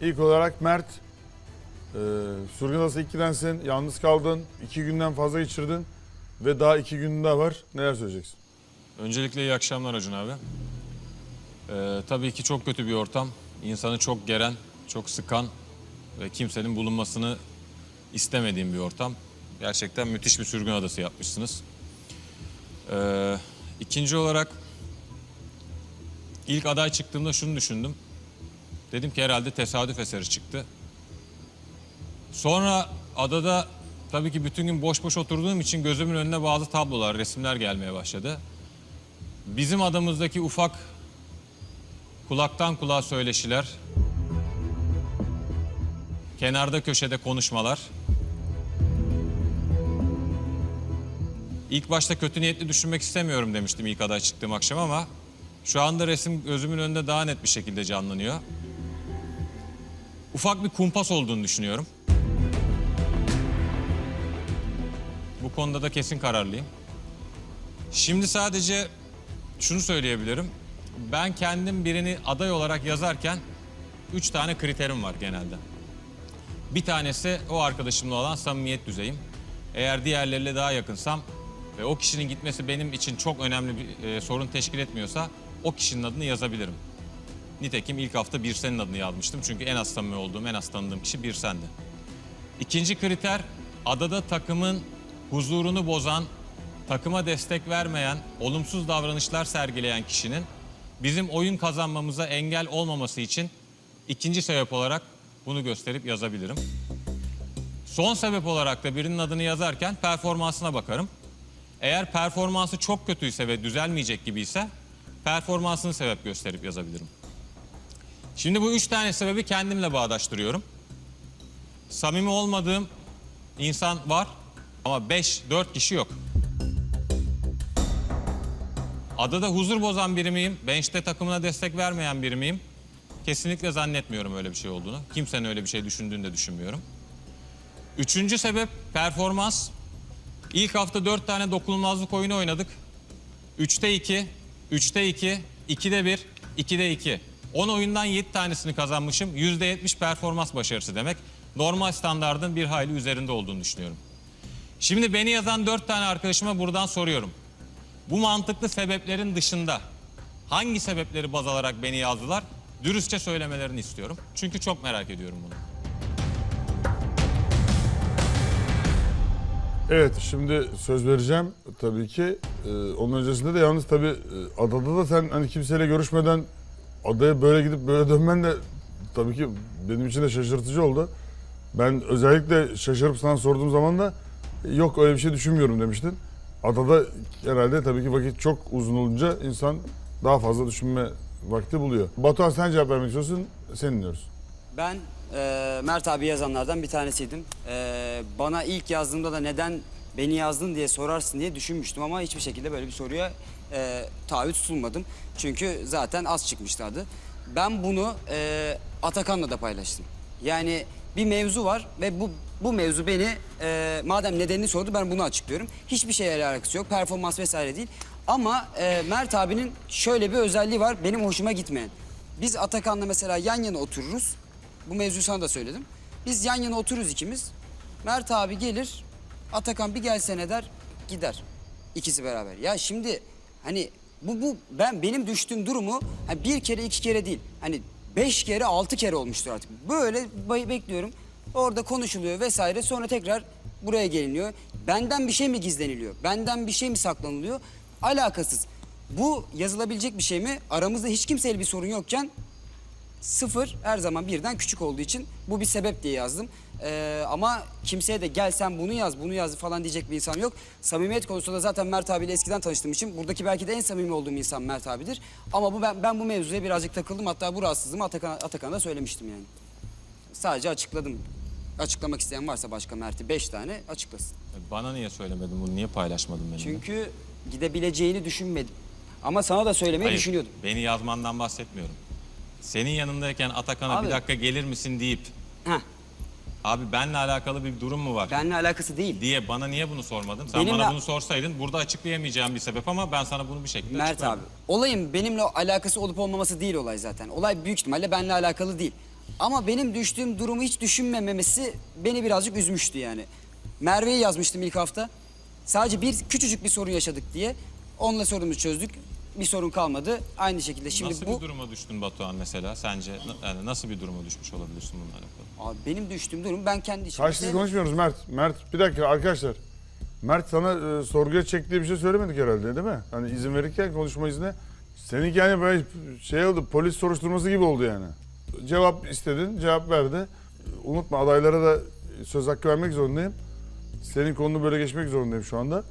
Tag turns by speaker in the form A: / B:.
A: İlk olarak Mert, e, Sürgün Adası 2'densin, yalnız kaldın, iki günden fazla geçirdin ve daha iki gün daha var. Neler söyleyeceksin?
B: Öncelikle iyi akşamlar Acun abi. Ee, tabii ki çok kötü bir ortam. İnsanı çok geren, çok sıkan ve kimsenin bulunmasını istemediğim bir ortam. Gerçekten müthiş bir sürgün adası yapmışsınız. Ee, ikinci olarak ilk aday çıktığımda şunu düşündüm. Dedim ki herhalde tesadüf eseri çıktı. Sonra adada tabii ki bütün gün boş boş oturduğum için gözümün önüne bazı tablolar, resimler gelmeye başladı. Bizim adamızdaki ufak kulaktan kulağa söyleşiler, kenarda köşede konuşmalar. İlk başta kötü niyetli düşünmek istemiyorum demiştim ilk aday çıktığım akşam ama şu anda resim gözümün önünde daha net bir şekilde canlanıyor. Ufak bir kumpas olduğunu düşünüyorum. Bu konuda da kesin kararlıyım. Şimdi sadece şunu söyleyebilirim. Ben kendim birini aday olarak yazarken üç tane kriterim var genelde. Bir tanesi o arkadaşımla olan samimiyet düzeyim. Eğer diğerleriyle daha yakınsam ve o kişinin gitmesi benim için çok önemli bir e, sorun teşkil etmiyorsa o kişinin adını yazabilirim. Nitekim ilk hafta bir senin adını yazmıştım. Çünkü en az samimi olduğum, en az tanıdığım kişi bir sendi. İkinci kriter adada takımın huzurunu bozan, takıma destek vermeyen, olumsuz davranışlar sergileyen kişinin bizim oyun kazanmamıza engel olmaması için ikinci sebep olarak bunu gösterip yazabilirim. Son sebep olarak da birinin adını yazarken performansına bakarım. Eğer performansı çok kötüyse ve düzelmeyecek gibiyse performansını sebep gösterip yazabilirim. Şimdi bu üç tane sebebi kendimle bağdaştırıyorum. Samimi olmadığım insan var ama 5-4 kişi yok. Adada huzur bozan biri miyim? Bench'te takımına destek vermeyen biri miyim? Kesinlikle zannetmiyorum öyle bir şey olduğunu. Kimsenin öyle bir şey düşündüğünü de düşünmüyorum. Üçüncü sebep performans. İlk hafta dört tane dokunulmazlık oyunu oynadık. Üçte iki, üçte iki, ikide bir, ikide iki. 10 oyundan 7 tanesini kazanmışım. %70 performans başarısı demek. Normal standardın bir hayli üzerinde olduğunu düşünüyorum. Şimdi beni yazan 4 tane arkadaşıma buradan soruyorum. Bu mantıklı sebeplerin dışında hangi sebepleri baz alarak beni yazdılar? Dürüstçe söylemelerini istiyorum. Çünkü çok merak ediyorum bunu.
A: Evet, şimdi söz vereceğim tabii ki. Ee, onun öncesinde de yalnız tabii e, adada da sen hani kimseyle görüşmeden adaya böyle gidip böyle dönmen de tabii ki benim için de şaşırtıcı oldu. Ben özellikle şaşırıp sana sorduğum zaman da yok öyle bir şey düşünmüyorum demiştin. Adada herhalde tabii ki vakit çok uzun olunca insan daha fazla düşünme vakti buluyor. Batuhan sen cevap vermek istiyorsun, sen dinliyoruz.
C: Ben e, Mert abi yazanlardan bir tanesiydim. E, bana ilk yazdığımda da neden beni yazdın diye sorarsın diye düşünmüştüm ama hiçbir şekilde böyle bir soruya e, taahhüt tutulmadım. Çünkü zaten az çıkmıştı adı. Ben bunu e, Atakan'la da paylaştım. Yani bir mevzu var ve bu bu mevzu beni e, madem nedenini sordu ben bunu açıklıyorum. Hiçbir şeyle alakası yok. Performans vesaire değil. Ama e, Mert abinin şöyle bir özelliği var benim hoşuma gitmeyen. Biz Atakan'la mesela yan yana otururuz. Bu mevzuyu sana da söyledim. Biz yan yana otururuz ikimiz. Mert abi gelir, Atakan bir gelsene der, gider. İkisi beraber. Ya şimdi hani bu bu ben benim düştüğüm durumu hani bir kere iki kere değil. Hani beş kere altı kere olmuştur artık. Böyle bekliyorum. Orada konuşuluyor vesaire. Sonra tekrar buraya geliniyor. Benden bir şey mi gizleniliyor? Benden bir şey mi saklanılıyor? Alakasız. Bu yazılabilecek bir şey mi? Aramızda hiç kimseyle bir sorun yokken Sıfır her zaman birden küçük olduğu için bu bir sebep diye yazdım. Ee, ama kimseye de gel sen bunu yaz, bunu yaz falan diyecek bir insan yok. Samimiyet konusunda zaten Mert abiyle eskiden tanıştığım için buradaki belki de en samimi olduğum insan Mert abidir. Ama bu ben, ben bu mevzuya birazcık takıldım. Hatta bu rahatsızlığımı Atakan, Atakan'a da söylemiştim yani. Sadece açıkladım. Açıklamak isteyen varsa başka Mert'i beş tane açıklasın.
B: Bana niye söylemedin bunu? Niye paylaşmadın benimle?
C: Çünkü gidebileceğini düşünmedim. Ama sana da söylemeyi
B: Hayır,
C: düşünüyordum.
B: Beni yazmandan bahsetmiyorum. Senin yanındayken Atakan'a
C: Abi-
B: bir dakika gelir misin deyip
C: Heh,
B: abi benle alakalı bir durum mu var
C: benimle alakası değil.
B: diye bana niye bunu sormadın? Sen
C: Benimle-
B: bana bunu sorsaydın burada açıklayamayacağım bir sebep ama ben sana bunu bir şekilde
C: Mert abi. Olayın benimle alakası olup olmaması değil olay zaten. Olay büyük ihtimalle benimle alakalı değil. Ama benim düştüğüm durumu hiç düşünmememesi beni birazcık üzmüştü yani. Merve'yi yazmıştım ilk hafta. Sadece bir küçücük bir sorun yaşadık diye. Onunla sorunumuzu çözdük. Bir sorun kalmadı. Aynı şekilde şimdi
B: nasıl
C: bu...
B: bir duruma düştün Batuhan mesela? Sence na- yani nasıl bir duruma düşmüş olabilirsin bununla alakalı?
C: Abi benim düştüğüm durum ben kendi içimde...
A: Karşılıklı konuşmuyoruz Mert. Mert bir dakika arkadaşlar. Mert sana e, sorguya çektiği bir şey söylemedik herhalde değil mi? Hani izin verirken konuşma izni. Seninki yani böyle şey oldu polis soruşturması gibi oldu yani. Cevap istedin cevap verdi. Unutma adaylara da söz hakkı vermek zorundayım. Senin konunu böyle geçmek zorundayım şu anda.